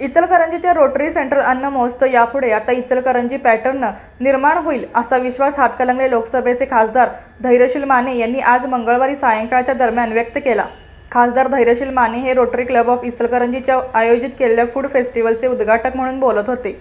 इचलकरंजीच्या rotary centre अन्न महोत्सव यापुढे आता इचलकरंजी पॅटर्न निर्माण होईल असा विश्वास हातकलंगले लोकसभेचे खासदार धैर्यशील माने यांनी आज मंगळवारी सायंकाळच्या दरम्यान व्यक्त केला. खासदार धैर्यशील माने हे रोटरी क्लब ऑफ इचलकरंजीच्या आयोजित केलेल्या फूड फेस्टिवलचे उद्घाटक म्हणून बोलत होते.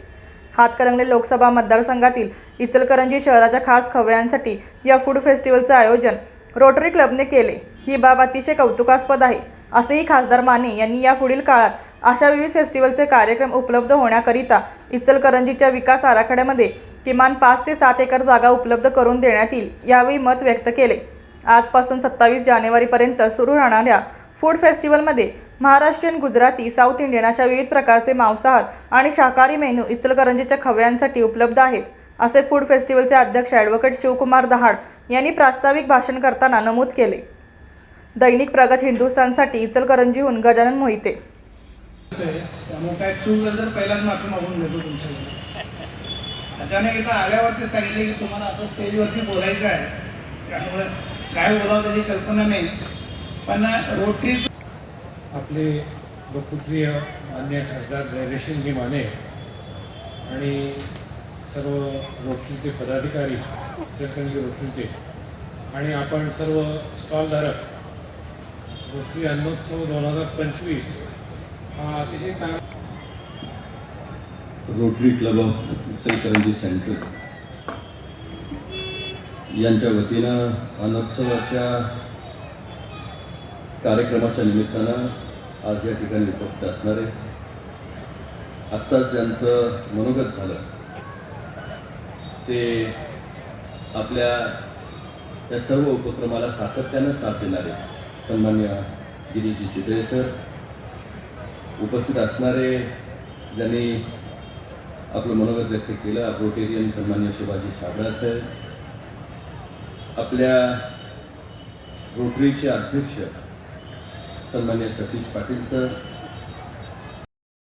हातकलंगले लोकसभा मतदारसंघातील इचलकरंजी शहराच्या खास खवयांसाठी या फूड फेस्टिवलचं आयोजन रोटरी क्लबने केले. ही बाब अतिशय कौतुकास्पद आहे असेही खासदार माने यांनी या पुढील काळात अशा विविध फेस्टिवलचे कार्यक्रम उपलब्ध होण्याकरिता इचलकरंजीच्या विकास आराखड्यामध्ये किमान पाच ते सात एकर जागा उपलब्ध करून देण्यात येईल यावेळी मत व्यक्त केले. आजपासून सत्तावीस जानेवारीपर्यंत सुरू राहणाऱ्या फूड फेस्टिवलमध्ये महाराष्ट्रीयन गुजराती साऊथ इंडियन अशा विविध प्रकारचे मांसाहार आणि शाकाहारी मेनू इचलकरंजीच्या खवयांसाठी उपलब्ध आहेत. असे फूड फेस्टिवलचे अध्यक्ष ॲडव्होकेट शिवकुमार दहाड यांनी प्रास्ताविक भाषण करताना नमूद केले. दैनिक प्रगत हिंदुस्थानसाठी इचलकरंजीहून गजानन मोहिते त्यामुळे काय चूक झालं तर पहिल्याच माफी मागून घेतो तुमच्याकडे अचानक इथं आल्यावरती सांगितले की तुम्हाला आता स्टेजवरती बोलायचं आहे. त्यामुळे काय बोलावं त्याची कल्पना नाही. पण रोटरी आपले लोकप्रिय मान्य खासदार धैर्यशील माने आणि सर्व रोटरीचे पदाधिकारी इचलकरंजी रोटरीचे आणि आपण सर्व स्टॉलधारक रोटरी अन्नोत्सव दोन हजार पंचवीस Rotary Club of Ichalkaranji center यांच्या वतीनं अनोत्सवाच्या कार्यक्रमाच्या निमित्तानं आज या ठिकाणी उपस्थित असणारे आत्ताच ज्यांचं मनोगत झालं ते आपल्या या सर्व उपक्रमाला सातत्यानं साथ देणारे सन्मान्य गिरीजी चितळे सर उपस्थित असणारे ज्यांनी आपलं मनोगत व्यक्त केलं रोटेरियन सन्मान्य शिवाजी छाबडा साहेब आपल्या रोटरीचे अध्यक्ष सन्मान्य सतीश पाटील सर.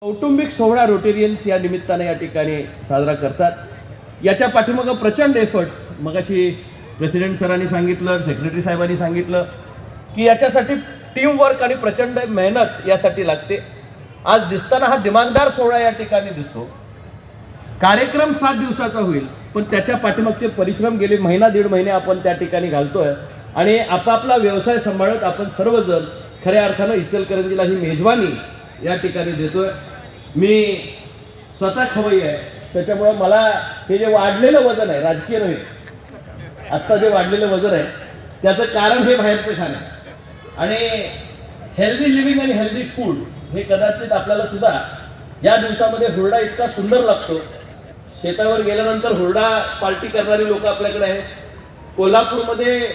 कौटुंबिक सोहळा रोटेरियन्स या निमित्ताने या ठिकाणी साजरा करतात. याच्या पाठीमागं प्रचंड एफर्ट्स मगाशी प्रेसिडेंट सरांनी सांगितलं सेक्रेटरी साहेबांनी सांगितलं की याच्यासाठी टीमवर्क आणि प्रचंड मेहनत यासाठी लागते. आज दिसताना हा दिमागदार सोहळा या ठिकाणी दिसतो. कार्यक्रम सात दिवसाचा होईल पण त्याच्या पाठीमागचे परिश्रम गेले महिना दीड महिने आपण त्या ठिकाणी घालतोय. आणि आपापला व्यवसाय सांभाळत आपण सर्वजण खऱ्या अर्थानं इचलकरंजीला ही मेजवानी या ठिकाणी देतोय. मी स्वतः खवई आहे. त्याच्यामुळं मला हे जे वाढलेलं वजन आहे राजकीय नव्हे आत्ता जे वाढलेलं वजन आहे त्याचं कारण हे बाहेरचं खाणं आहे. आणि हेल्दी लिव्हिंग आणि हेल्दी फूड हे कदाचित आपल्याला सुद्धा या दिवसामध्ये हुरडा इतका सुंदर लागतो. शेतावर गेल्यानंतर हुरडा पार्टी करणारी लोक आपल्याकडे आहेत. कोल्हापूरमध्ये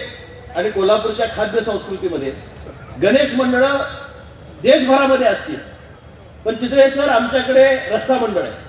आणि कोल्हापूरच्या खाद्य संस्कृतीमध्ये गणेश मंडळं देशभरामध्ये असतील. पण चित्रे सर आमच्याकडे रस्सा मंडळ आहे.